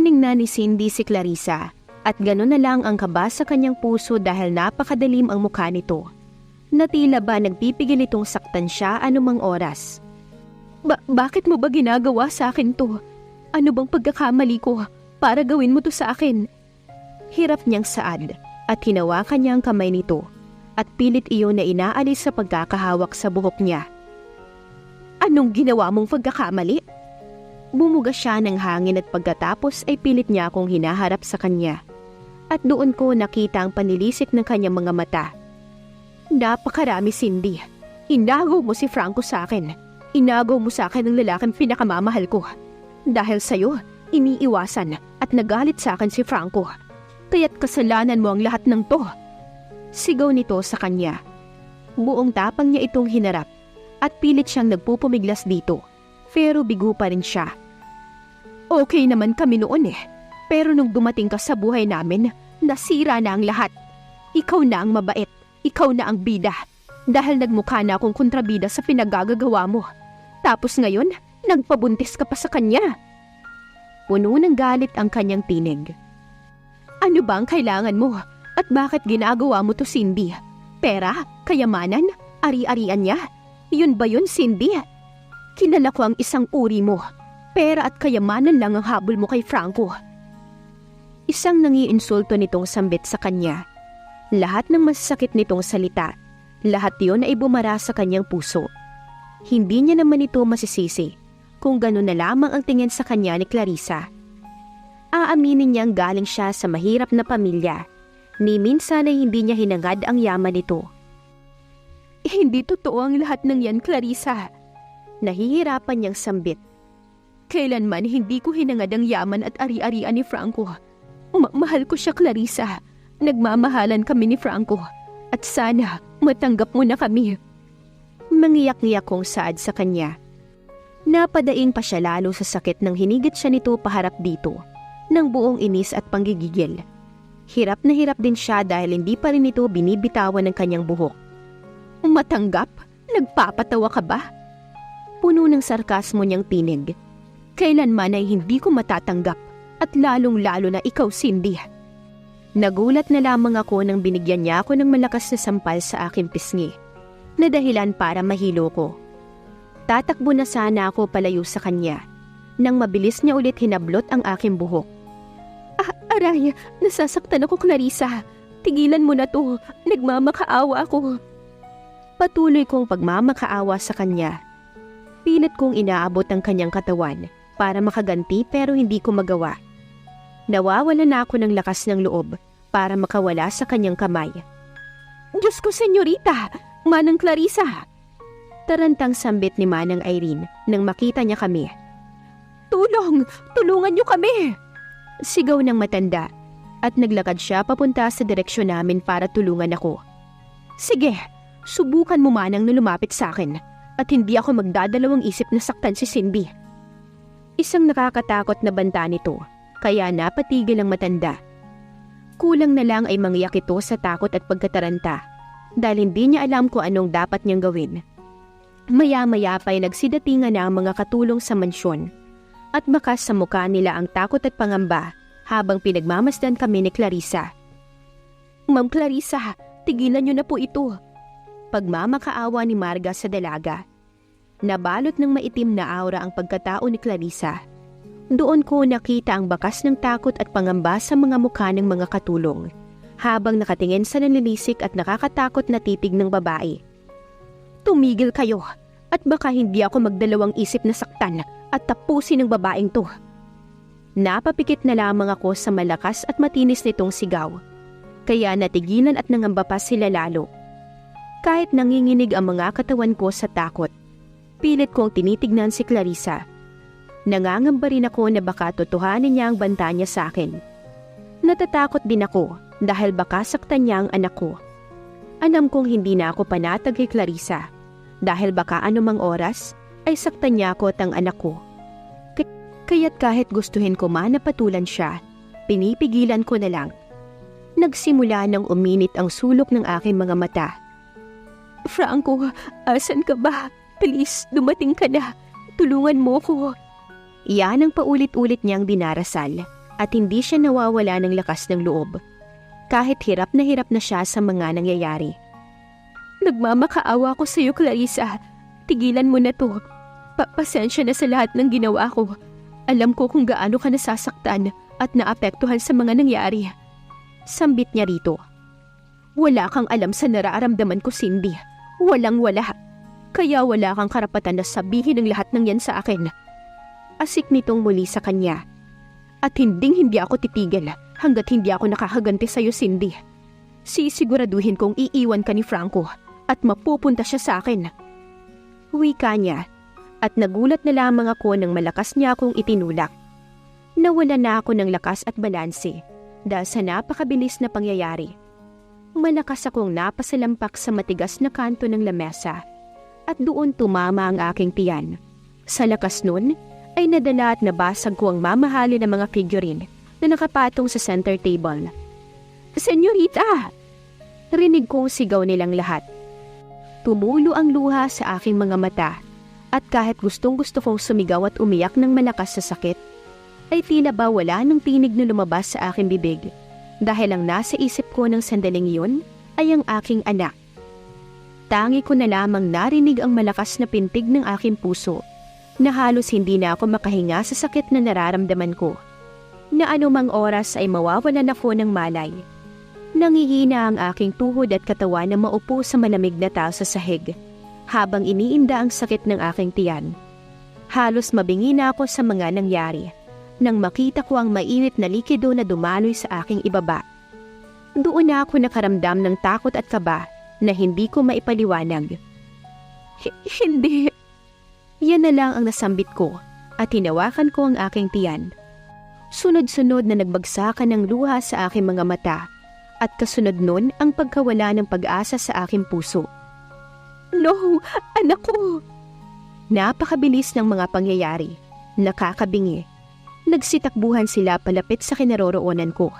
Tiningnan ni Cindy si Clarissa at gano'n na lang ang kaba sa kanyang puso dahil napakadalim ang mukha nito. Na tila ba nagpipigil itong saktan siya anumang oras. Ba- bakit mo ba ginagawa sa akin to? Ano bang pagkakamali ko para gawin mo to sa akin? Hirap niyang saad at hinawakan niya ang kamay nito at pilit iyon na inaalis sa pagkakahawak sa buhok niya. Anong ginawa mong pagkakamali? Bumuga siya ng hangin at pagkatapos ay pilit niya akong hinaharap sa kanya. At doon ko nakita ang panilisik ng kanyang mga mata. Napakarami, Cindy. Inago mo si Franco sa akin. Inago mo sa akin ang lalaking pinakamamahal ko. Dahil sa'yo, iniiwasan at nagalit sa akin si Franco. Kaya't kasalanan mo ang lahat ng to. Sigaw nito sa kanya. Buong tapang niya itong hinarap at pilit siyang nagpupumiglas dito. Pero bigo pa rin siya. Okay naman kami noon eh. Pero nung dumating ka sa buhay namin, nasira na ang lahat. Ikaw na ang mabait. Ikaw na ang bida. Dahil nagmukha na akong kontrabida sa pinagagagawa mo. Tapos ngayon, nagpabuntis ka pa sa kanya. Puno ng galit ang kanyang tinig. Ano ba ang kailangan mo? At bakit ginagawa mo to, Cindy? Pera? Kayamanan? Ari-arian niya? Yun ba yun, Cindy? Kilala ko ang isang uri mo. Pera at kayamanan lang ang habol mo kay Franco. Isang nangiinsulto nitong sambit sa kanya. Lahat ng masasakit nitong salita, lahat yon ay bumara sa kanyang puso. Hindi niya naman ito masisisi kung gano'n na lamang ang tingin sa kanya ni Clarissa. Aaminin niyang galing siya sa mahirap na pamilya. Ni minsan ay hindi niya hinangad ang yaman nito. Hindi totoo ang lahat ng yan, Clarissa. Nahihirapan niyang sambit. Kailanman hindi ko hinangad ang yaman at ari-arian ni Franco. Ma- mahal ko siya, Clarissa. Nagmamahalan kami ni Franco. At sana matanggap mo na kami. Mangiyak-ngiyak kong saad sa kanya. Napadaing pa siya lalo sa sakit nang hinigit siya nito paharap dito, ng buong inis at panggigigil. Hirap na hirap din siya dahil hindi pa rin ito binibitawan ng kanyang buhok. Matanggap? Nagpapatawa ka ba? Puno ng sarkasmo niyang tinig. Kailanman ay hindi ko matatanggap at lalong-lalo na ikaw, Cindy. Nagulat na lamang ako nang binigyan niya ako ng malakas na sampal sa aking pisngi na dahilan para mahilo ko. Tatakbo na sana ako palayo sa kanya nang mabilis niya ulit hinablot ang aking buhok. Ah, aray, nasasaktan ako, Clarissa. Tigilan mo na to. Nagmamakaawa ako. Patuloy kong pagmamakaawa sa kanya. Pilit kong inaabot ang kanyang katawan para makaganti pero hindi ko magawa. Nawawala na ako ng lakas ng loob para makawala sa kanyang kamay. Diyos ko, senyorita! Manang Clarissa! Tarantang sambit ni Manang Irene nang makita niya kami. Tulong! Tulungan niyo kami! Sigaw ng matanda at naglakad siya papunta sa direksyon namin para tulungan ako. Sige, subukan mo manang na lumapit sa akin at hindi ako magdadalawang isip na saktan si Cindy. Isang nakakatakot na banta nito, kaya napatigil ang matanda. Kulang na lang ay mangyak ito sa takot at pagkataranta dahil hindi niya alam kung anong dapat niyang gawin. Maya-maya pa ay nagsidatingan na ang mga katulong sa mansyon at bakas sa mukha nila ang takot at pangamba habang pinagmamasdan kami ni Clarissa. Ma'am Clarissa, tigilan niyo na po ito. Pagmamakaawa ni Marga sa dalaga. Nabalot ng maitim na aura ang pagkatao ni Clarissa. Doon ko nakita ang bakas ng takot at pangamba sa mga mukha ng mga katulong habang nakatingin sa nanlilisik at nakakatakot na titig ng babae. Tumigil kayo at baka hindi ako magdalawang isip na saktan at tapusin ng babaeng to. Napapikit na lamang ako sa malakas at matinis nitong sigaw. Kaya natigilan at nangamba pa sila lalo. Kahit nanginginig ang mga katawan ko sa takot, pilit kong tinitignan si Clarissa. Nangangamba rin ako na baka totohanin niya ang banta niya sa akin. Natatakot din ako dahil baka saktan niya ang anak ko. Alam kong hindi na ako panatag kay Clarissa dahil baka anumang oras ay saktan niya ako at ang anak ko. Kaya't kahit gustuhin ko man na patulan siya, pinipigilan ko na lang. Nagsimula nang uminit ang sulok ng aking mga mata. Franco, asan ka ba? Please, dumating ka na. Tulungan mo ko. Iyan ang paulit-ulit niyang dinarasal at hindi siya nawawala ng lakas ng loob. Kahit hirap na hirap na siya sa mga nangyayari. Nagmamakaawa ko sa iyo, Clarissa. Tigilan mo na to. Pa pasensya na sa lahat ng ginawa ko. Alam ko kung gaano ka nasasaktan at naapektuhan sa mga nangyari. Sambit niya rito. Wala kang alam sa nararamdaman ko, Cindy. Walang wala. Kaya wala kang karapatan na sabihin ang lahat ng yan sa akin. Asik nitong muli sa kanya. At hinding hindi ako titigil hanggat hindi ako nakakaganti sa'yo, Cindy. Sisiguraduhin kong iiwan ka ni Franco at mapupunta siya sa akin. Wika niya at nagulat na lamang ako nang malakas niya akong itinulak. Nawala na ako ng lakas at balanse dahil sa napakabilis na pangyayari. Malakas akong napasalampak sa matigas na kanto ng lamesa at doon tumama ang aking tiyan. Sa lakas nun ay nadala at nabasag ko ang mamahali ng mga figurine na nakapatong sa center table. Senyorita! Rinig kong sigaw nilang lahat. Tumulo ang luha sa aking mga mata at kahit gustong gusto kong sumigaw at umiyak ng malakas sa sakit, ay tila ba wala nang tinig na lumabas sa aking bibig dahil ang nasa isip ko ng sandaling yun ay ang aking anak. Tangi ko na lamang narinig ang malakas na pintig ng aking puso na halos hindi na ako makahinga sa sakit na nararamdaman ko. Na anumang oras ay mawawalan ako ng malay. Nangihina ang aking tuhod at katawan na maupo sa malamig na tao sa sahig habang iniinda ang sakit ng aking tiyan. Halos mabingi na ako sa mga nangyari nang makita ko ang mainit na likido na dumaloy sa aking ibaba. Doon na ako nakaramdam ng takot at kaba na hindi ko maipaliwanag. Hindi. Yan na lang ang nasambit ko at hinawakan ko ang aking tiyan. Sunod-sunod na nagbagsakan ng luha sa aking mga mata at kasunod nun ang pagkawala ng pag-asa sa aking puso. No, anak ko! Napakabilis ng mga pangyayari. Nakakabingi. Nagsitakbuhan sila palapit sa kinaroroonan ko.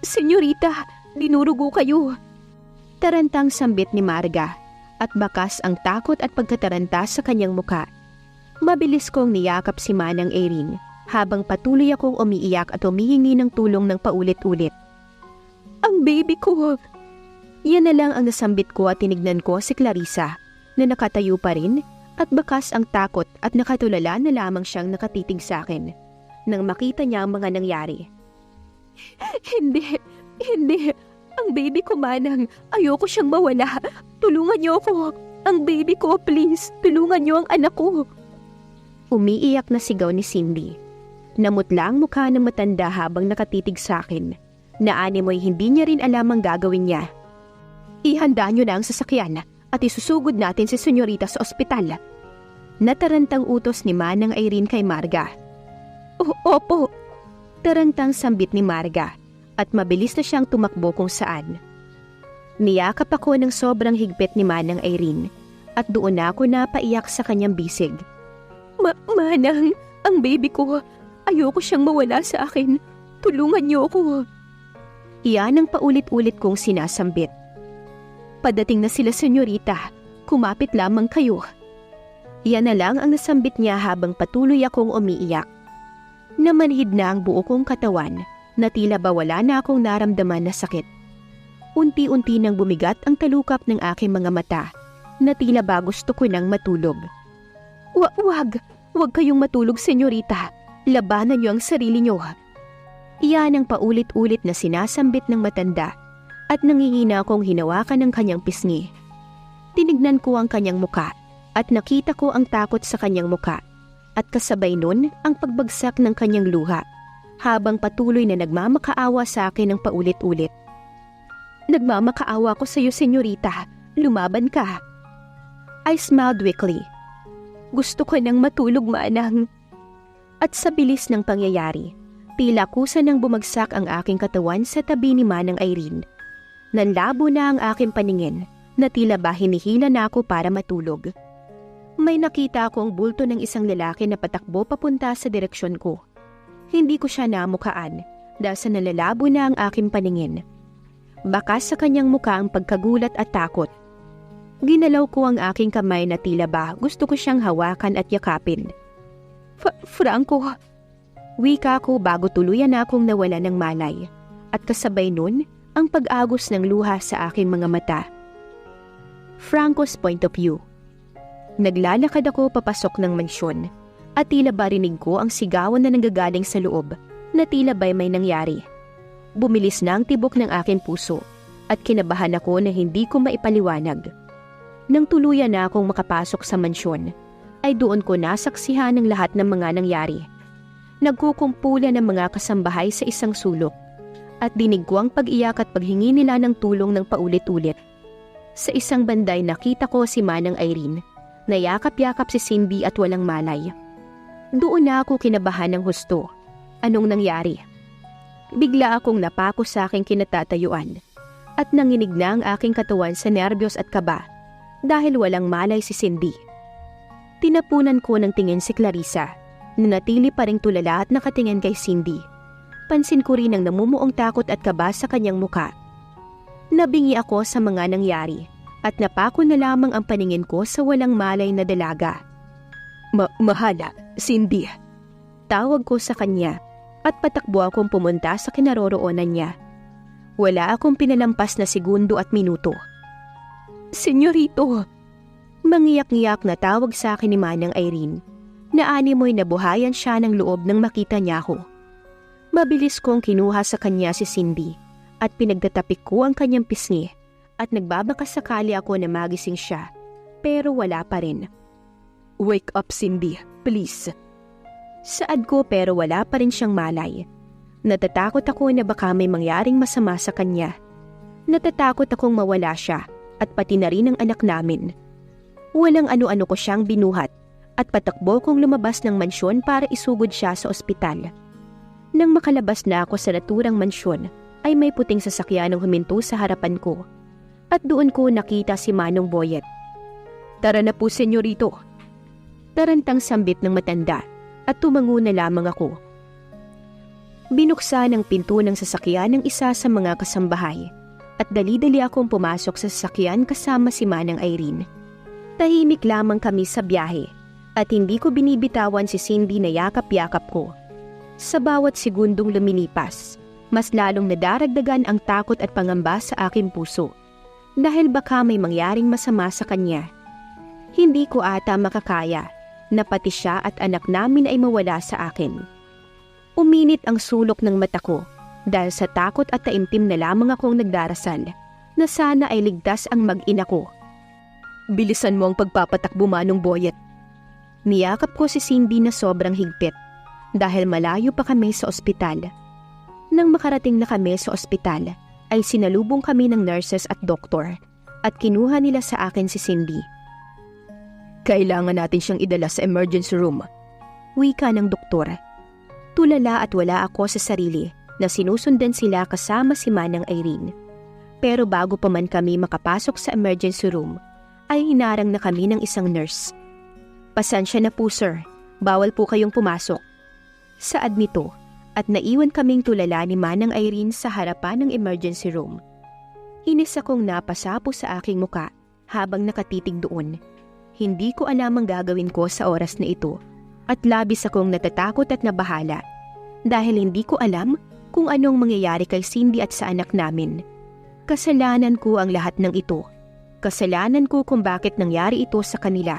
Senyorita, dinurugo kayo. Tarantang sambit ni Marga at bakas ang takot at pagkataranta sa kanyang muka. Mabilis kong niyakap si Manang Erin habang patuloy akong umiiyak at humihingi ng tulong ng paulit-ulit. Ang baby ko! Yan na lang ang nasambit ko at tinignan ko si Clarissa na nakatayo pa rin at bakas ang takot at nakatulala na lamang siyang nakatitig sa akin nang makita niya ang mga nangyari. Hindi, hindi. Ang baby ko manang, ayoko siyang mawala. Tulungan niyo ako. Ang baby ko, please. Tulungan niyo ang anak ko. Umiiyak na sigaw ni Cindy. Namutla ang mukha ng matanda habang nakatitig sa akin. Naani mo'y hindi niya rin alam ang gagawin niya. Ihanda niyo na ang sasakyan at isusugod natin si senyorita sa ospital. Natarantang utos ni Manang Irene kay Marga. O opo. Tarantang sambit ni Marga at mabilis na siyang tumakbo kung saan. Niyakap ako ng sobrang higpit ni Manang Irene at doon na ako napaiyak sa kanyang bisig. Ma Manang, ang baby ko, ayoko siyang mawala sa akin. Tulungan niyo ako. Iyan ang paulit-ulit kong sinasambit. Padating na sila, senyorita. Kumapit lamang kayo. Yan na lang ang nasambit niya habang patuloy akong umiiyak. Namanhid na ang buo kong katawan na tila ba wala na akong naramdaman na sakit. Unti-unti nang bumigat ang talukap ng aking mga mata na tila ba gusto ko nang matulog. Wa wag, wag kayong matulog, senyorita. Labanan niyo ang sarili niyo. Iyan ang paulit-ulit na sinasambit ng matanda at nangihina akong hinawakan ng kanyang pisngi. Tinignan ko ang kanyang muka at nakita ko ang takot sa kanyang muka at kasabay nun ang pagbagsak ng kanyang luha habang patuloy na nagmamakaawa sa akin ng paulit-ulit. Nagmamakaawa ko sa iyo, senyorita. Lumaban ka. I smiled weakly. Gusto ko nang matulog manang. At sa bilis ng pangyayari, tila kusa nang bumagsak ang aking katawan sa tabi ni Manang Irene. Nanlabo na ang aking paningin na tila ba hinihila na ako para matulog. May nakita akong bulto ng isang lalaki na patakbo papunta sa direksyon ko. Hindi ko siya namukaan dahil sa nalalabo na ang aking paningin. Bakas sa kanyang muka ang pagkagulat at takot. Ginalaw ko ang aking kamay na tila ba gusto ko siyang hawakan at yakapin. F- Franco, Wika ko bago tuluyan akong nawala ng malay. At kasabay nun, ang pag-agos ng luha sa aking mga mata. Franco's point of view. Naglalakad ako papasok ng mansyon at tila ba rinig ko ang sigawan na nanggagaling sa loob na tila ba'y may nangyari. Bumilis na ang tibok ng aking puso at kinabahan ako na hindi ko maipaliwanag. Nang tuluyan na akong makapasok sa mansyon, ay doon ko nasaksihan ang lahat ng mga nangyari. Nagkukumpulan ng mga kasambahay sa isang sulok at dinig ko ang pag-iyak at paghingi nila ng tulong ng paulit-ulit. Sa isang banday nakita ko si Manang Irene na yakap-yakap si Cindy at walang malay. Doon na ako kinabahan ng husto. Anong nangyari? Bigla akong napako sa aking kinatatayuan at nanginig na ang aking katawan sa nerbiyos at kaba dahil walang malay si Cindy. Tinapunan ko ng tingin si Clarissa na natili pa ring tulala at nakatingin kay Cindy. Pansin ko rin ang namumuong takot at kaba sa kanyang muka. Nabingi ako sa mga nangyari at napako na lamang ang paningin ko sa walang malay na dalaga. Ma mahala, Cindy. Tawag ko sa kanya at patakbo akong pumunta sa kinaroroonan niya. Wala akong pinalampas na segundo at minuto. Senyorito! Mangiyak-ngiyak na tawag sa akin ni Manang Irene na animoy nabuhayan siya ng loob nang makita niya ako. Mabilis kong kinuha sa kanya si Cindy at pinagtatapik ko ang kanyang pisngi at nagbabakas sakali ako na magising siya pero wala pa rin. Wake up Cindy, please. Saad ko pero wala pa rin siyang malay. Natatakot ako na baka may mangyaring masama sa kanya. Natatakot akong mawala siya at pati na rin ang anak namin. Walang ano-ano ko siyang binuhat at patakbo kong lumabas ng mansyon para isugod siya sa ospital. Nang makalabas na ako sa naturang mansyon, ay may puting sasakyan ang huminto sa harapan ko. At doon ko nakita si Manong Boyet. Tara na po, senyorito. Tarantang sambit ng matanda at tumango na lamang ako. Binuksan ang pinto ng sasakyan ng isa sa mga kasambahay at dali-dali akong pumasok sa sasakyan kasama si Manang Irene. Tahimik lamang kami sa biyahe at hindi ko binibitawan si Cindy na yakap-yakap ko. Sa bawat segundong lumilipas, mas lalong nadaragdagan ang takot at pangamba sa aking puso dahil baka may mangyaring masama sa kanya. Hindi ko ata makakaya na pati siya at anak namin ay mawala sa akin. Uminit ang sulok ng mata ko dahil sa takot at taimtim na lamang akong nagdarasal na sana ay ligtas ang mag-ina ko. Bilisan mo ang pagpapatakbo manong boyet. Niyakap ko si Cindy na sobrang higpit dahil malayo pa kami sa ospital. Nang makarating na kami sa ospital, ay sinalubong kami ng nurses at doktor at kinuha nila sa akin si Cindy. Kailangan natin siyang idala sa emergency room. Wika ng doktor. Tulala at wala ako sa sarili na sinusundan sila kasama si Manang Irene. Pero bago pa man kami makapasok sa emergency room, ay hinarang na kami ng isang nurse. Pasensya na po sir, bawal po kayong pumasok. Saad nito at naiwan kaming tulala ni Manang Irene sa harapan ng emergency room. Inis akong napasapo sa aking muka habang nakatitig doon. Hindi ko alam ang gagawin ko sa oras na ito at labis akong natatakot at nabahala dahil hindi ko alam kung anong mangyayari kay Cindy at sa anak namin. Kasalanan ko ang lahat ng ito. Kasalanan ko kung bakit nangyari ito sa kanila.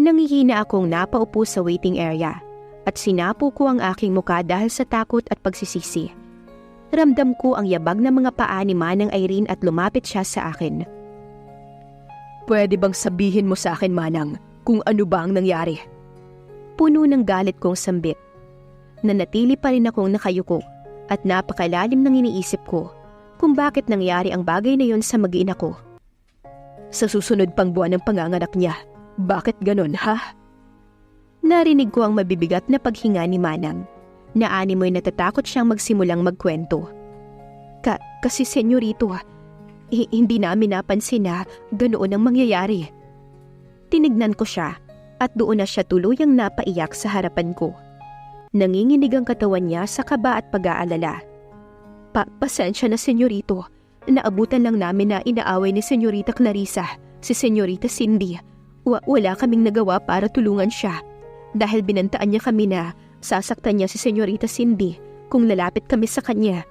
Nangihina akong napaupo sa waiting area at sinapo ko ang aking muka dahil sa takot at pagsisisi. Ramdam ko ang yabag ng mga paa ni Manang Irene at lumapit siya sa akin. Pwede bang sabihin mo sa akin, Manang, kung ano ba ang nangyari? Puno ng galit kong sambit. Nanatili pa rin akong nakayuko at napakalalim ng iniisip ko kung bakit nangyari ang bagay na yon sa mag-ina ko. Sa susunod pang buwan ng panganganak niya, bakit ganon ha? Narinig ko ang mabibigat na paghinga ni Manang. Naani mo'y natatakot siyang magsimulang magkwento. Ka kasi senyorito, hi- hindi namin napansin na ganoon ang mangyayari. Tinignan ko siya at doon na siya tuluyang napaiyak sa harapan ko. Nanginginig ang katawan niya sa kaba at pag-aalala. Pa pasensya na senyorito, naabutan lang namin na inaaway ni senyorita Clarissa, si senyorita Cindy. Wa wala kaming nagawa para tulungan siya dahil binantaan niya kami na Sasaktan niya si Senyorita Cindy kung lalapit kami sa kanya.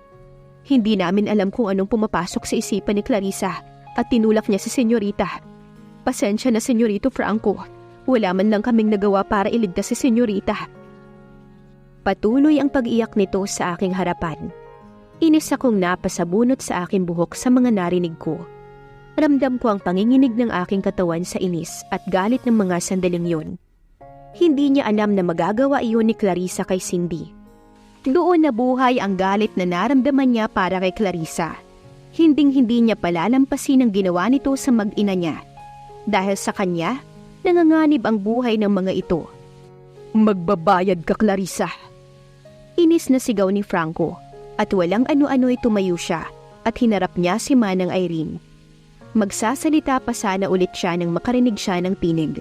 Hindi namin alam kung anong pumapasok sa isipan ni Clarissa at tinulak niya si Senyorita. Pasensya na Senyorito Franco. Wala man lang kaming nagawa para iligtas si Senyorita. Patuloy ang pag-iyak nito sa aking harapan. Inis akong napasabunot sa aking buhok sa mga narinig ko. Ramdam ko ang panginginig ng aking katawan sa inis at galit ng mga sandaling yun. Hindi niya alam na magagawa iyon ni Clarissa kay Cindy. Doon nabuhay ang galit na naramdaman niya para kay Clarissa. Hinding-hindi niya palalampasin ang ginawa nito sa mag-ina niya. Dahil sa kanya, nanganganib ang buhay ng mga ito. Magbabayad ka, Clarissa. Inis na sigaw ni Franco at walang ano-ano'y tumayo siya at hinarap niya si Manang Irene. Magsasalita pa sana ulit siya nang makarinig siya ng tinig.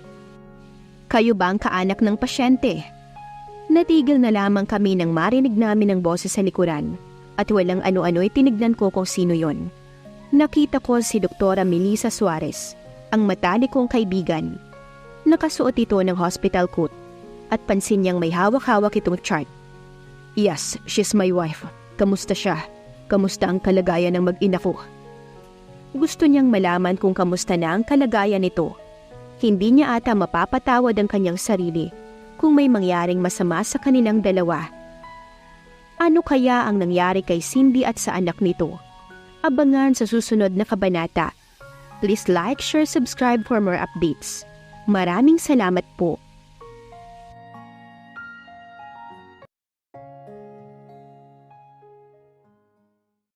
Kayo ba ang kaanak ng pasyente? Natigil na lamang kami nang marinig namin ang boses sa likuran at walang ano-ano'y tinignan ko kung sino yon. Nakita ko si Doktora Melissa Suarez, ang matalik kong kaibigan. Nakasuot ito ng hospital coat at pansin niyang may hawak-hawak itong chart. Yes, she's my wife. Kamusta siya? Kamusta ang kalagayan ng mag-ina ko? Gusto niyang malaman kung kamusta na ang kalagayan nito. Hindi niya ata mapapatawad ang kanyang sarili kung may mangyaring masama sa kanilang dalawa. Ano kaya ang nangyari kay Cindy at sa anak nito? Abangan sa susunod na kabanata. Please like, share, subscribe for more updates. Maraming salamat po.